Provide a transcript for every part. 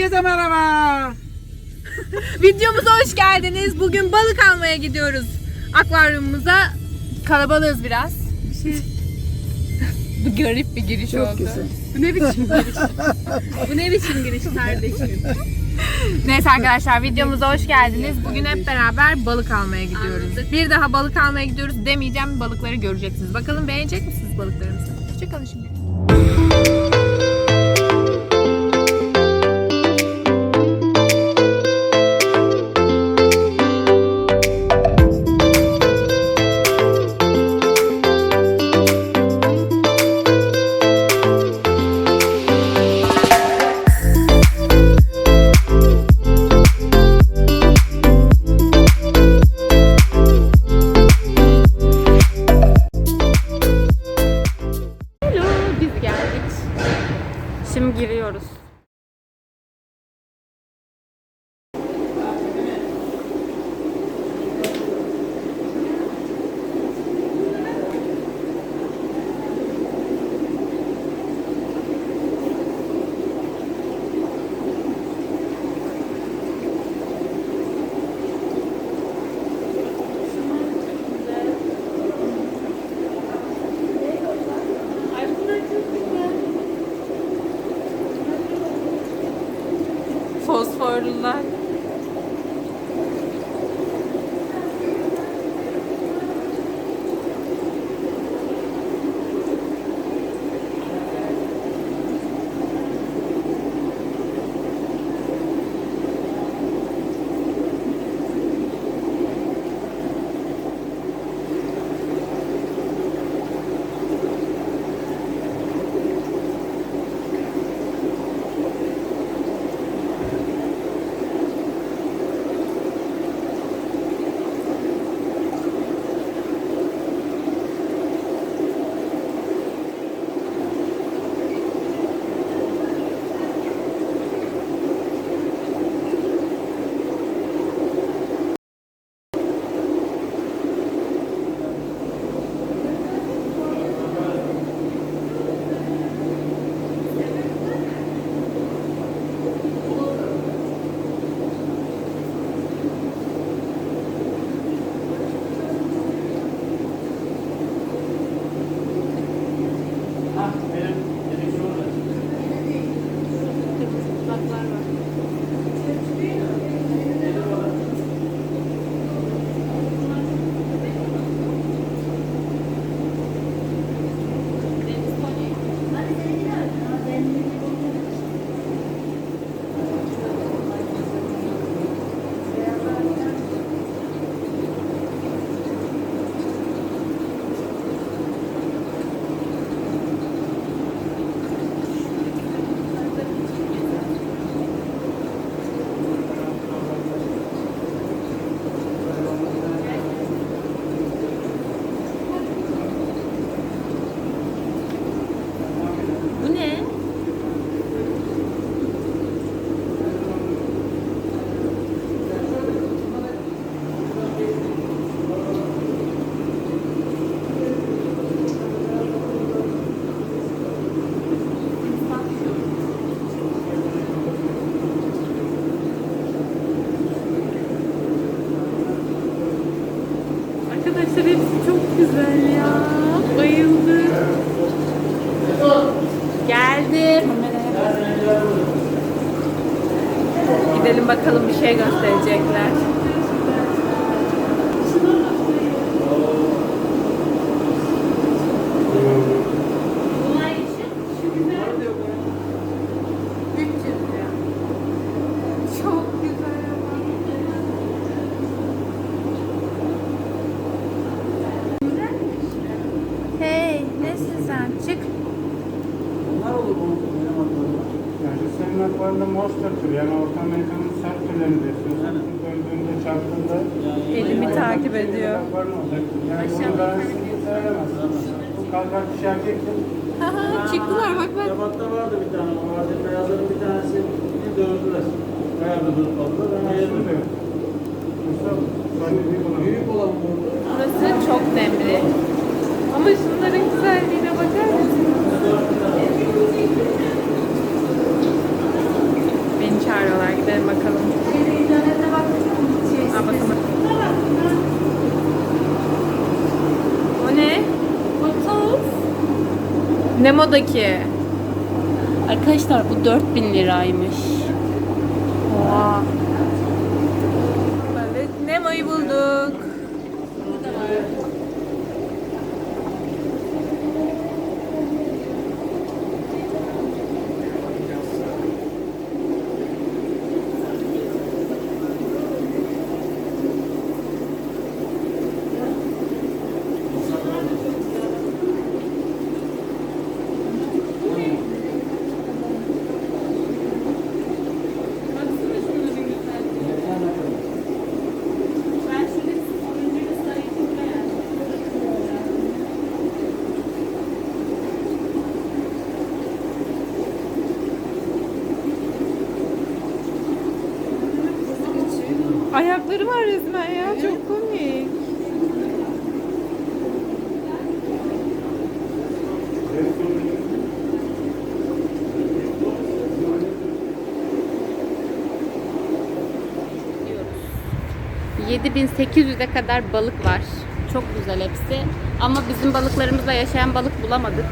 Herkese merhaba. Videomuza hoş geldiniz. Bugün balık almaya gidiyoruz. Akvaryumumuza kalabalığız biraz. Bir şey... Bu garip bir giriş oldu. Bu ne biçim giriş? Bu ne biçim giriş kardeşim? Neyse arkadaşlar videomuza hoş geldiniz. Bugün hep beraber balık almaya gidiyoruz. Bir daha balık almaya gidiyoruz demeyeceğim. Balıkları göreceksiniz. Bakalım beğenecek misiniz balıklarımızı? Hoşçakalın şimdi. Yani senin akvaryumda monster tür yani orta Amerika'nın sert türlerini besliyorsun. Döndüğünde çarptığında Elimi takip ediyor. olacak. Yani bunu garantisini sayamazsın. Bu kalkar kişi erkektir. Haha, çıktılar bak bak. Yabatta vardı bir tane. O vardı. Beyazların bir tanesi bir dövdüler. Bayağı bir hırpaladılar. Ben Yani ayırdım. büyük olan. Vurdu. Burası çok nemli. Ama şunların güzelliğine bakar mısın? Bakalım. O ne? Nemo'daki. Arkadaşlar bu 4000 liraymış. Oha. Balık Nemo'yu bulduk. Var resmen ya. Çok komik. Diyoruz. 7800'e kadar balık var. Çok güzel hepsi. Ama bizim balıklarımızda yaşayan balık bulamadık.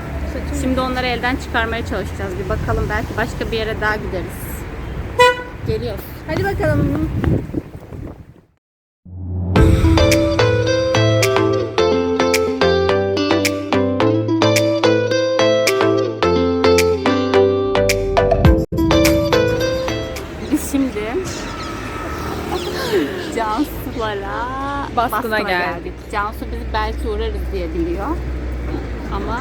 Şimdi onları elden çıkarmaya çalışacağız. Bir bakalım belki başka bir yere daha gideriz. Geliyoruz. Hadi bakalım. Cansu'lara Baskına geldik. Cansu bizi belki uğrarız diye biliyor. Ama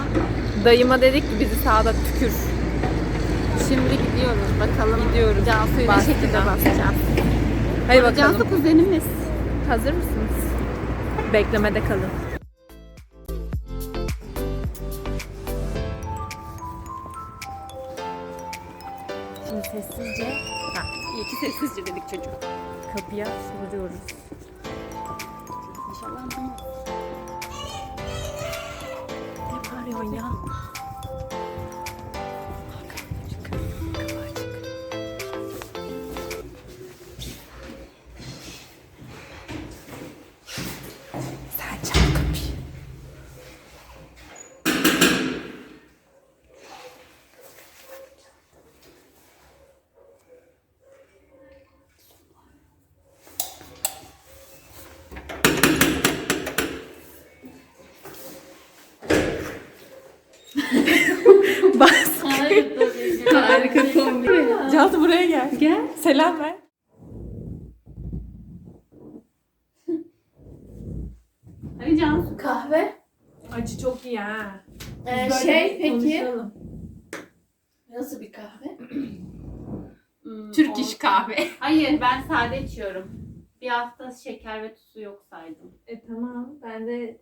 Dayıma dedik ki bizi sağda tükür. şimdi gidiyoruz. Bakalım Gidiyoruz. Cansu'yu ne Baskına. şekilde basacağız. Hadi bakalım. Cansu kuzenimiz. Hazır mısınız? Beklemede kalın. Şimdi sessizce ha, İyi ki sessizce dedik çocuk. kapıya vuruyoruz. İnşallah anlamaz. Ne bağırıyorsun ya? Cansu buraya gel. Gel. Selam ver. Hadi Cansu. Kahve. Acı çok iyi ha. Ee, şey peki. Nasıl bir kahve? Hmm, Türk iş kahve. Hayır ben sade içiyorum. Bir hafta şeker ve tuzu yok saydım. E tamam. Ben de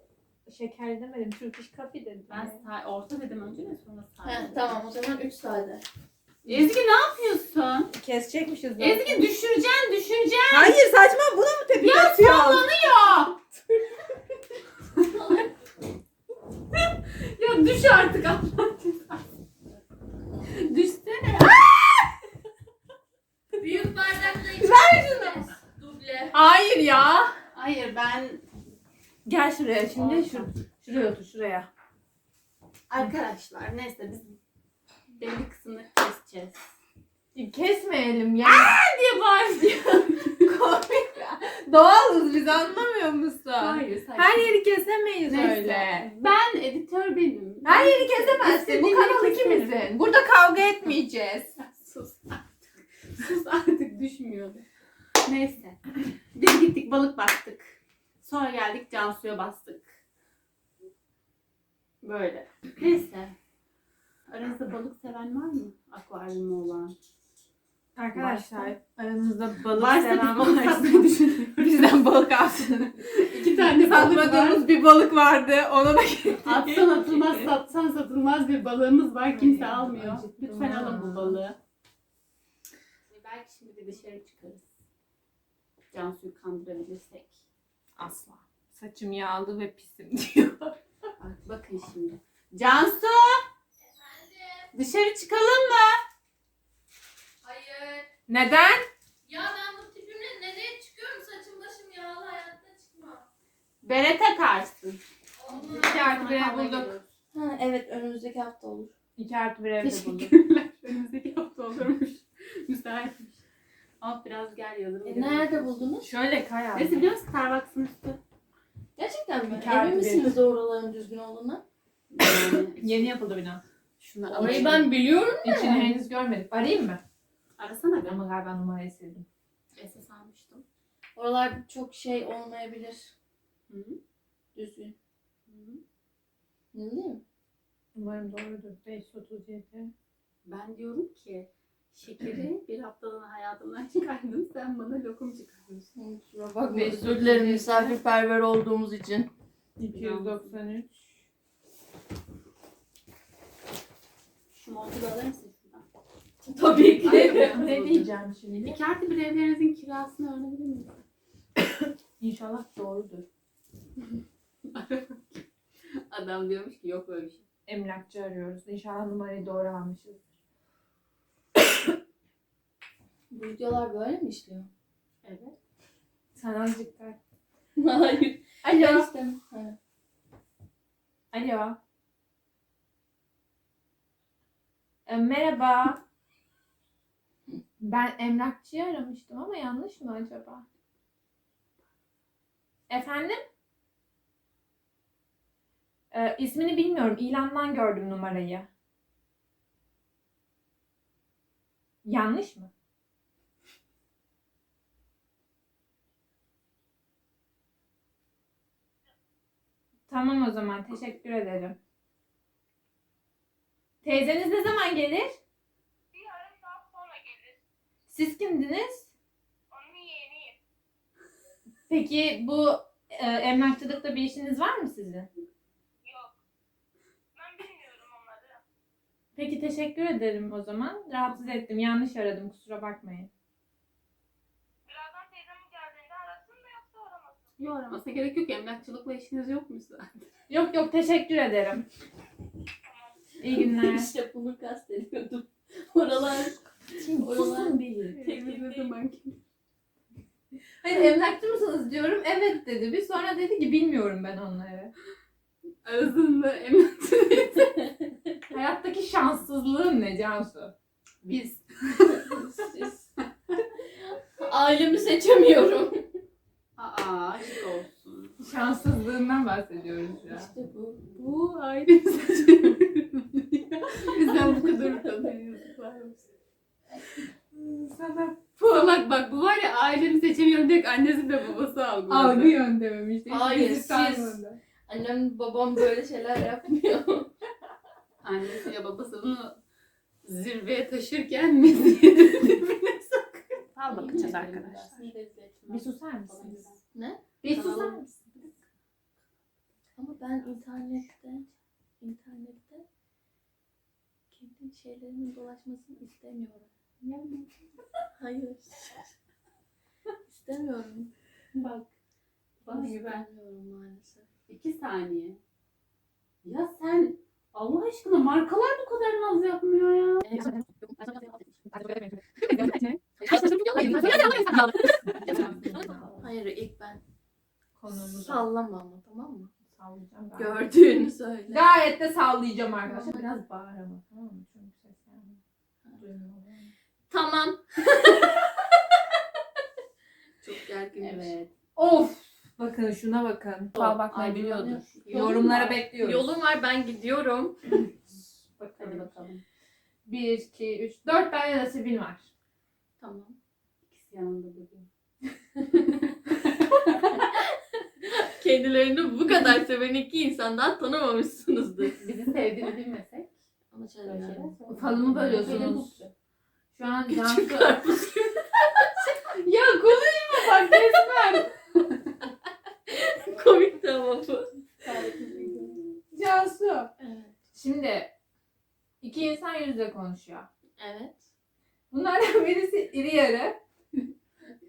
şeker demedim. Türk iş kahve dedim. Ben sa- orta dedim önce de sonra sade. He, tamam o zaman 3 sade. Ezgi ne yapıyorsun? Kesecekmişiz zaten. Ezgi düşüreceksin düşüreceksin. Hayır saçma buna mı tepki Ya atıyorsun? sallanıyor. ya düş artık Allah cezası. Düşsene. Büyük bardakta içeceğiz. Ver şunu. Duble. Hayır ya. Hayır ben Gel şuraya şimdi. Şur şuraya otur şuraya. arkadaşlar neyse biz belli kısmını keseceğiz. Kesmeyelim ya. diye bağırıyor. Komik. Doğalız biz anlamıyor musun? Hayır saçma. Her yeri kesemeyiz Neyse. öyle. Ben editör benim. Her yeri kesemezsin. Bu kanal ikimizin. Burada kavga etmeyeceğiz. Sus artık. Sus artık düşmüyordu. Neyse. Biz gittik balık baktık. Sonra geldik Cansu'ya bastık. Böyle. Neyse. Aranızda balık seven var mı? Akvaryumu olan. Arkadaşlar aranızda balık Varsa seven biz balık varsa satmayı düşünüyoruz. bizden balık alsın. İki tane balık var. Satmadığımız bir balık vardı. Ona da Atsan atılmaz, satsan satılmaz bir balığımız var. Kimse Ay, almıyor. acıktım Lütfen ha. alın bu balığı. Belki şimdi de dışarı çıkarız. Cansu'yu kandırabilirsek. Asla. Saçım yağlı ve pisim diyor. Bak, bakın şimdi. Cansu! Dışarı çıkalım mı? Hayır. Neden? Ya ben bu tipimle nereye çıkıyorum? Saçım başım yağlı hayatta çıkmam. Bere takarsın. Olmaz. İki artı bir ev bulduk. Ha, evet önümüzdeki hafta olur. İki artı bir evde bulduk. Teşekkürler. Önümüzdeki hafta olurmuş. Müsaitmiş. Al biraz gel yazın. E, nerede buldunuz? Şöyle kay abi. Neyse biliyor musun Starbucks'ın üstü. Gerçekten mi? İki artı Emin bir. misiniz oraların düzgün olduğuna? Yani Yeni yapıldı bina. Şunu Orayı alayım. ben biliyorum. İçini henüz görmedik. Arayayım mı? Arasana bir. Ama galiba numarayı sildim. Esas almıştım. Oralar çok şey olmayabilir. Hı hı. Düzgün. Hı hı. Ne diyeyim? Umarım doğrudur. 537. Ben diyorum ki şekeri bir haftalığına hayatımdan çıkardın sen bana lokum çıkarıyorsun. Kusura bakma. Beş Özür dilerim misafirperver olduğumuz için. 293. Şu montu da alır mısın şuradan? Tabii ki. ne diyeceğim şimdi? İki artı bir evlerinizin kirasını öğrenebilir miyim? İnşallah doğrudur. Adam diyormuş ki yok böyle bir şey. Emlakçı arıyoruz. İnşallah numarayı doğru almışız. Bu videolar böyle mi işliyor? Evet. Sen azıcık kay. Hayır. Ben Alo. istemem. Evet. Alo. E, merhaba. Ben emlakçıyı aramıştım ama yanlış mı acaba? Efendim? E, ismini bilmiyorum. İlandan gördüm numarayı. Yanlış mı? Tamam o zaman. Teşekkür ederim. Teyzeniz ne zaman gelir? Bir yarım saat sonra gelir. Siz kimdiniz? Onun yeğeniyim. Peki bu e, emlakçılıkta bir işiniz var mı sizin? Yok. Ben bilmiyorum onları. Peki teşekkür ederim o zaman. Rahatsız ettim. Yanlış aradım. Kusura bakmayın. Birazdan teyzemin geldiğinde arasın mı yoksa aramasın? Yok aramasına gerek yok. Emlakçılıkla işiniz yokmuş zaten. Yok yok teşekkür ederim. İyi günler. İşte bunu kastediyordum. Oralar Oralar- bir. Evinize zaman Hayır emlakçı mısınız diyorum. Evet dedi. Bir sonra dedi ki bilmiyorum ben onları. Arasında emlakçılık. Hayattaki şanssızlığım ne Cansu? Biz. siz. Ailemi seçemiyorum. Aa aşk olsun. Şanssızlığından bahsediyoruz ya. İşte bu. Bu ailemiz Bizden bu kadar utanıyoruz. Sana Salak bak bu var ya ailemi seçemiyorum direkt annesi de babası algıladı. algı yöntemim işte. Hayır, siz-. Annem babam böyle şeyler yapmıyor. Annesiyle babası bunu zirveye taşırken bizi dibine sokuyor. Al bakacağız arkadaşlar. Bir susar mısınız? Ne? Bir susar mısın? Ama ben internette internette kendi şeylerimin dolaşmasını istemiyorum. Hayır. istemiyorum. Bak. Bana güven. İstemiyorum maalesef. İki saniye. Ya sen Allah aşkına markalar bu kadar naz yapmıyor ya. Hayır ilk ben Konumuzu sallama ama tamam mı? sallayacağım. ben. Gördüğünü söyle. Gayet de sallayacağım arkadaşlar. Biraz bağır ama tamam mı? Çünkü ses gelmiyor. Duymuyorum. Tamam. Çok gergin. Evet. Of! Bakın şuna bakın. Fal bakmayı Ay, biliyordur. Yolum Yorumlara var. bekliyoruz. Yolum var ben gidiyorum. Hadi Bakalım. bakalım. 1, 2, 3, 4 tane nasibin var. Tamam. İkisi yanında duruyor. Kendilerini bu kadar seven iki insandan tanımamışsınızdır. Bizi sevdiğini bilmesek. Ama şöyle bir şey. Falımı bölüyorsunuz. Şu an Cansu... karpuz ya konuşma bak resmen. komik ama bu. Cansu. Evet. Şimdi iki insan yüzle konuşuyor. Evet. Bunlardan birisi iri yarı.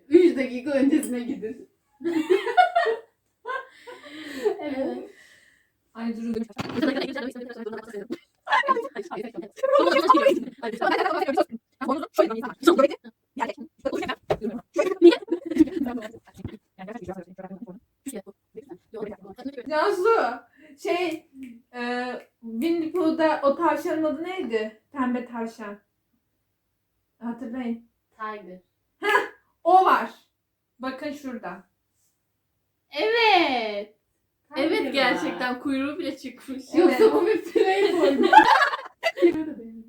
3 dakika öncesine gidin. Evet. Ay durun. Cansu şey e, Winnie Pooh'da o tavşanın adı neydi? Pembe tavşan. Hatırlayın. Tiger. O var. Bakın şurada. Evet. Evet gerçekten kuyruğu bile çıkmış. Evet. Yoksa bu bir playboy mu?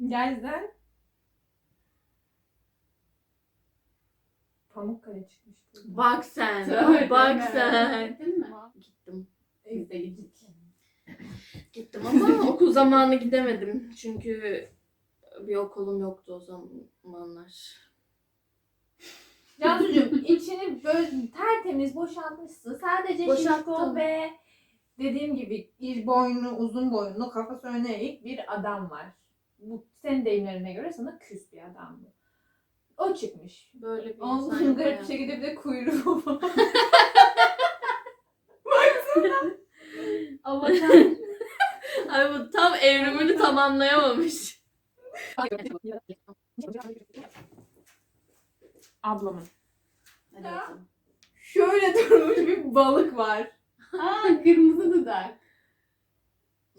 Gerçekten. Pamukkale çıkmıştı. Bak sen. Tövbe Bak deme. sen. Gittin mi? Gittim. Biz de gittik. Gittim ama okul zamanı gidemedim. Çünkü bir okulum yoktu o zamanlar. Cansucuğum içini böyle tertemiz boşaltmışsın. Sadece Boşalttım. şişko ve dediğim gibi bir boynu uzun boyunlu kafası öne eğik bir adam var. Bu senin deyimlerine göre sana küs bir adam bu. O çıkmış. Böyle bir insan Onun garip bir şekilde bir de kuyruğu var. Ama tam... Ay bu tam evrimini tamamlayamamış. Ablamın. Hadi bakalım. Şöyle durmuş bir balık var. Aa kırmızı dudak.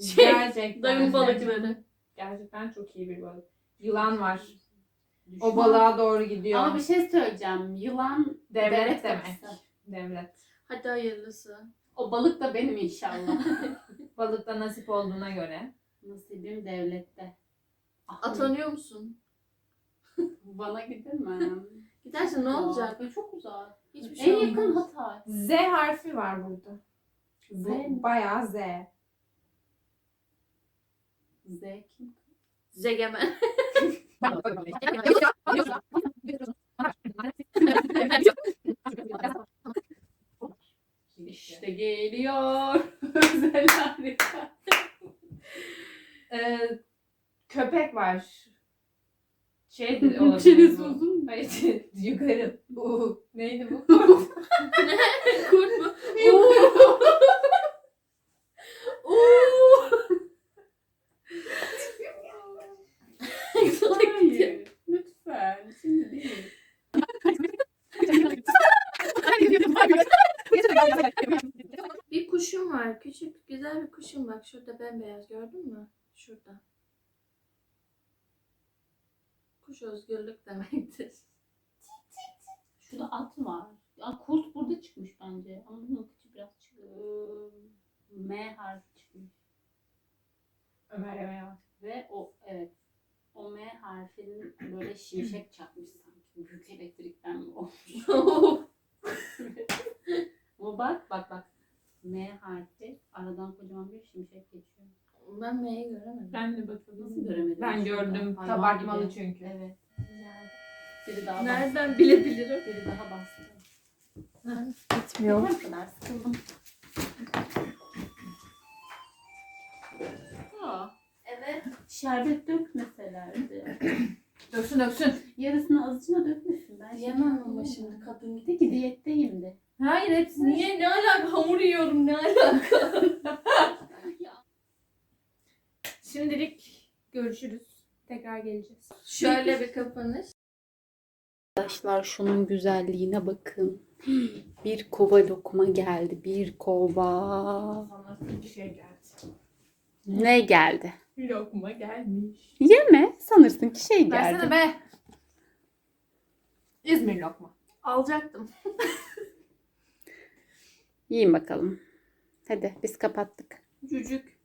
Şey, gerçekten. Dayım balıkları. Gerçekten çok iyi bir balık. Yılan var. O Düşman. balığa doğru gidiyor. Ama bir şey söyleyeceğim. Yılan Devlet devlet demek. kapısı. Devlet. Hadi hayırlısı. O balık da benim inşallah. Balıkta nasip olduğuna göre. Nasibim devlette. Atanıyor musun? Bana gidemem. Giderse ne olacak? Ya, Çok uzak. Hiçbir şey en yakın olmaz. Hatay. Z harfi var burada. Z. Bu bayağı Z. Z kim? Zegemen. İşte geliyor. Özel harika. Ee, köpek var. Şey de olabilir Çenesi bu. uzun. Hayır, yukarı. Bu. Neydi bu? Kurt mu? Hayır. Lütfen. Şimdi değil. Bir kuşum var. Küçük güzel bir kuşum bak. Şurada bembeyaz gördün mü? Şurada. Kuş özgürlük demektir. Şurada at var. Ya kurt burada çıkmış bence. Ama bunun kıçı biraz çıkıyor. M harfi çıkmış. Ömer Ömer. Ve o evet. O M harfinin böyle şimşek çakmış sanki. Büyük elektrikten mi olmuş? Ama bak bak bak. M harfi aradan kocaman bir şimşek geçiyor. ben M'yi göremedim. Ben de bakalım. Nasıl göremedim? Ben Şurada. Gördüm. Hayvan Kabartmalı gibi. çünkü. Evet. Biri daha bastı. Nereden bilebilirim? Biri daha bastı. Gitmiyor. Ne kadar sıkıldım. Evet. şerbet dökmeselerdi. Döksün döksün. Yarısını azıcına dökmesin. Ben Yemem ama şimdi kadın De ki diyetteyim de. Hayır hepsi niye? Niye? Ne alaka? Hamur yiyorum ne alaka? Şimdilik görüşürüz. Tekrar geleceğiz. Şöyle bir kapanış. Arkadaşlar şunun güzelliğine bakın. Bir kova lokma geldi. Bir kova. Sana bir şey geldi. Ne geldi? Lokma gelmiş. Yeme. Sanırsın ki şey geldi. Versene be. İzmir lokma. Alacaktım. Yiyin bakalım. Hadi biz kapattık. Cücük.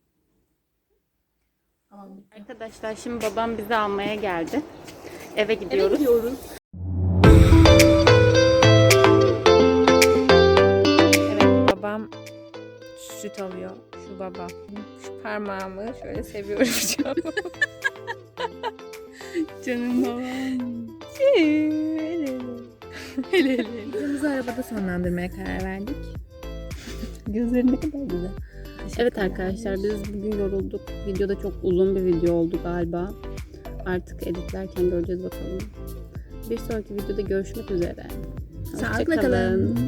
Arkadaşlar şimdi babam bizi almaya geldi. Eve gidiyoruz. Evet babam süt alıyor. Şu baba. Şu parmağımı şöyle seviyorum an. Canım babam. Videomuzu arabada sonlandırmaya karar verdik. Gözleri ne kadar güzel. Evet arkadaşlar biz bugün yorulduk. Videoda çok uzun bir video oldu galiba. Artık editlerken göreceğiz bakalım. Bir sonraki videoda görüşmek üzere. Sağlıkla kalın.